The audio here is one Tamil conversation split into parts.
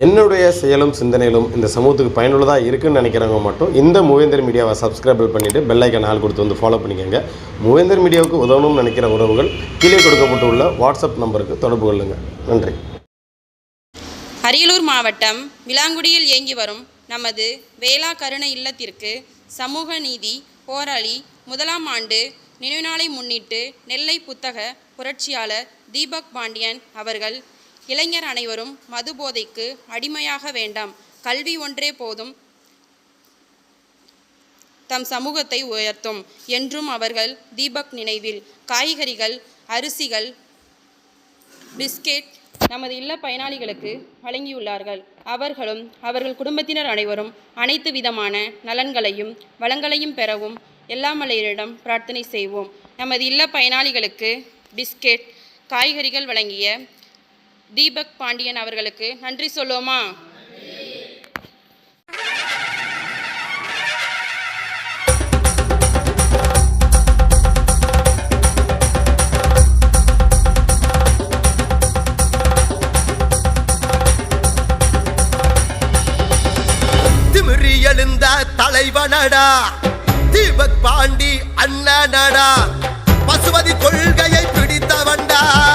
என்னுடைய செயலும் சிந்தனையிலும் இந்த சமூகத்துக்கு பயனுள்ளதாக இருக்குன்னு நினைக்கிறவங்க மட்டும் இந்த மூவேந்தர் மீடியாவை சப்ஸ்கிரைப் பண்ணிவிட்டு பெல்லைக்கன் ஆள் கொடுத்து வந்து ஃபாலோ பண்ணிக்கோங்க. மூவேந்தர் மீடியாவுக்கு உதவணும்னு நினைக்கிற உறவுகள் கீழே கொடுக்கப்பட்டுள்ள வாட்ஸ்அப் நம்பருக்கு தொடர்பு கொள்ளுங்கள் நன்றி. அரியலூர் மாவட்டம் விளாங்குடியில் இயங்கி வரும் நமது வேளா கருண இல்லத்திற்கு சமூக நீதி போராளி முதலாம் ஆண்டு நினைவு நாளை முன்னிட்டு நெல்லை புத்தக புரட்சியாளர் தீபக் பாண்டியன் அவர்கள் இளைஞர் அனைவரும் மது போதைக்கு அடிமையாக வேண்டாம். கல்வி ஒன்றே போதும். தம் சமூகத்தை உயர்த்தும் என்றும் அவர்கள் தீபக் நினைவில். காய்கறிகள் அரிசிகள் பிஸ்கெட் நமது இல்ல பயனாளிகளுக்கு வழங்கியுள்ளார்கள். அவர்களும் அவர்கள் குடும்பத்தினர் அனைவரும் அனைத்து விதமான நலன்களையும் வளங்களையும் பெறவும் எல்லாமலையரிடம் பிரார்த்தனை செய்வோம். நமது இல்ல பயனாளிகளுக்கு பிஸ்கெட் காய்கறிகள் வழங்கிய தீபக் பாண்டியன் அவர்களுக்கு நன்றி சொல்லுவோமா? எழுந்த தலைவனடா. தீபக் பாண்டி அண்ணனடா. பசுமதி கொள்கையை பிடித்தவன்டா.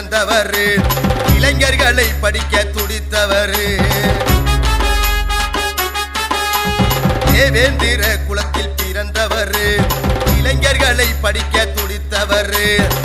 பிறந்தவர் இளைஞர்களை படிக்க துடித்தவர். தேவேந்திர குலத்தில் பிறந்தவர். இளைஞர்களை படிக்க துடித்தவர்.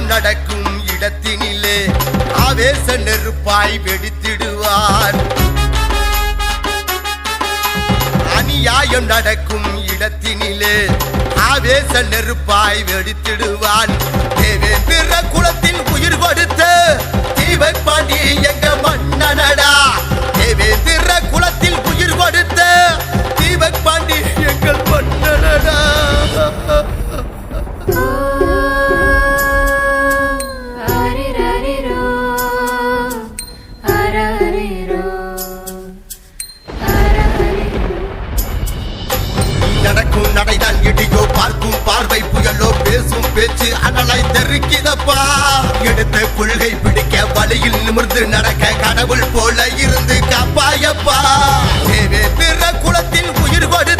அநியாயம் நடக்கும் இடத்தினிலே ஆவேச நெருப்பாய் வெடித்திடுவார். அநியாயம் நடக்கும் இடத்தினிலே ஆவேச நெருப்பாய் வெடித்திடுவான் தேவேந்திர குலத்தில் உயிர் கொடுத்த தீபக் பாண்டி எங்க மன்னனடா? நடக்கும் இடியோ பார்க்கும் பார்வை புயலோ பேசும் பேச்சு அனலை தெருக்கிதப்பா எடுத்த கொள்கை பிடிக்க வழியில் நிமிர்ந்து நடக்க கடவுள் போல இருந்து காப்பாயப்பா. தேவே பிற குளத்தில் உயிர் கொடுத்த